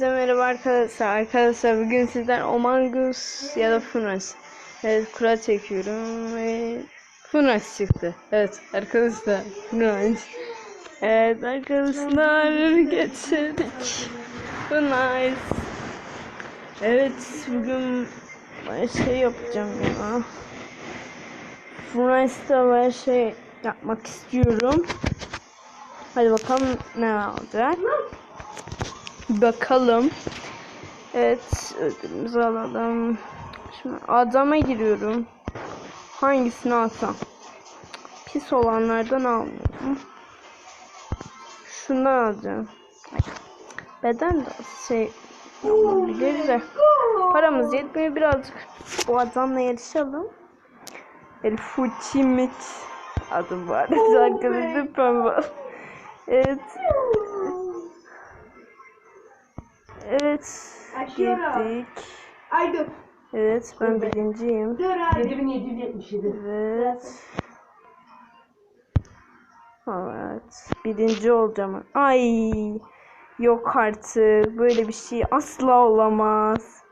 Herkese merhaba arkadaşlar. Arkadaşlar bugün sizden Among Us ya da Funas. Evet kura çekiyorum ve Funas çıktı. Evet arkadaşlar Funas. Evet arkadaşlar geçirdik. Funas. Evet bugün şey yapacağım ya. Funas'ta ben şey yapmak istiyorum. Hadi bakalım ne olacak. Bakalım. Evet, ödülümüzü alalım. Şimdi adama giriyorum. Hangisini alsam? Pis olanlardan almıyorum. Şundan alacağım. Beden de şey olabilir de. Paramız yetmiyor birazcık. Bu adamla yarışalım. El Fuchimit adı var. Arkadaşlar lütfen bak. Evet. Evet. Açıyorum. Gittik. Ay dur. Evet ben birinciyim. Dur abi. 7777. Evet. Evet. Birinci olacağım. Ay. Yok artık. Böyle bir şey asla olamaz.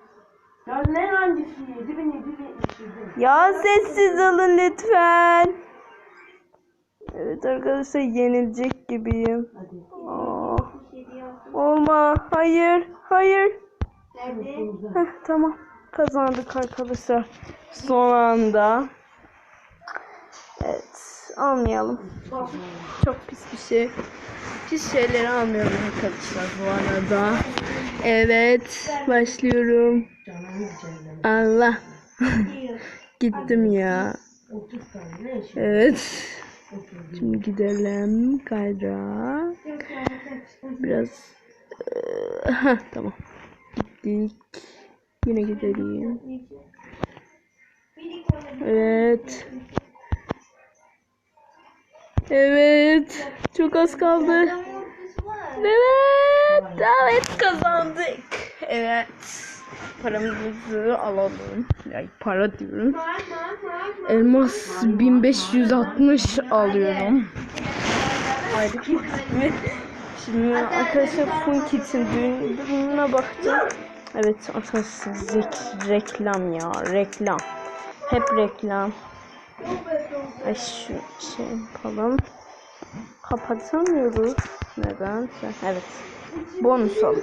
Ya ne hangisi? 7777. Ya sessiz olun lütfen. Evet arkadaşlar yenilecek gibiyim. Hadi. Aa, olma. Hayır. Hayır. Heh, tamam. Kazandık arkadaşlar. Son anda. Evet. Almayalım. Çok pis bir şey. Pis şeyleri almıyorum arkadaşlar bu arada. Evet. Başlıyorum. Allah. Gittim ya. 30 tane ne işin? Evet. Şimdi gidelim kaydıra. Biraz heh, tamam. Gittik. Yine gidelim. Evet. Evet. Çok az kaldı. Evet. Evet kazandık. Evet. Paramızı alalım. Yani para diyorum. Elmas 1560 alıyorum. Aylık Şimdi arkadaşlar Fun Kids'in düğün durumuna bakacağım. Evet arkadaşlar reklam ya reklam. Hep reklam. Ay şu şey yapalım. Kapatamıyoruz. Neden? Evet. Bonus al.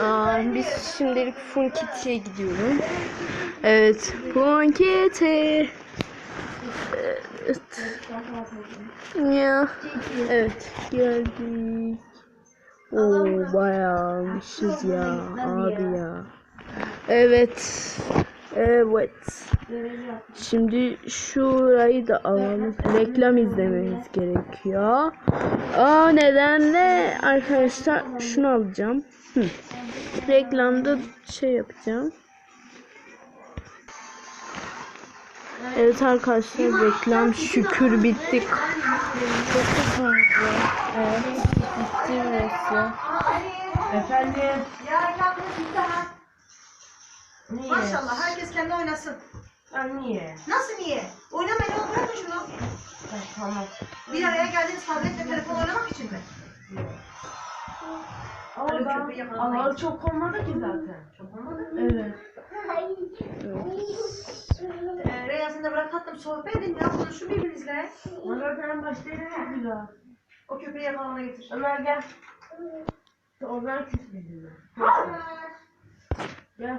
Aa, biz şimdilik Fun Kitty'ye gidiyorum. Evet. Fun Kitty. Evet. Ya. Evet. Geldik. Oo bayağı almışız ya abi ya. Evet. Evet. Şimdi şurayı da alalım. Reklam izlememiz gerekiyor. Aa nedenle arkadaşlar şunu alacağım. Hı. Reklamda şey yapacağım. Evet arkadaşlar reklam şükür bittik. Çok hızlı. Evet bitti burası. Efendim? Niye? Maşallah herkes kendi oynasın. Ben niye? Nasıl niye? Oynamayın oğlum bırakın şunu. Ha, Tamam. Bir araya geldiniz tabletle telefon oynamak için mi? Ama çok olmadı ki zaten. Çok olmadı mı? Evet. Reyaz'ın da bırak tatlım sohbet edin ya konuşun birbirinizle. Ama zaten başta çok güzel. O köpeği yakalamana getir. Ömer gel. Oradan küs bizimle. Gel.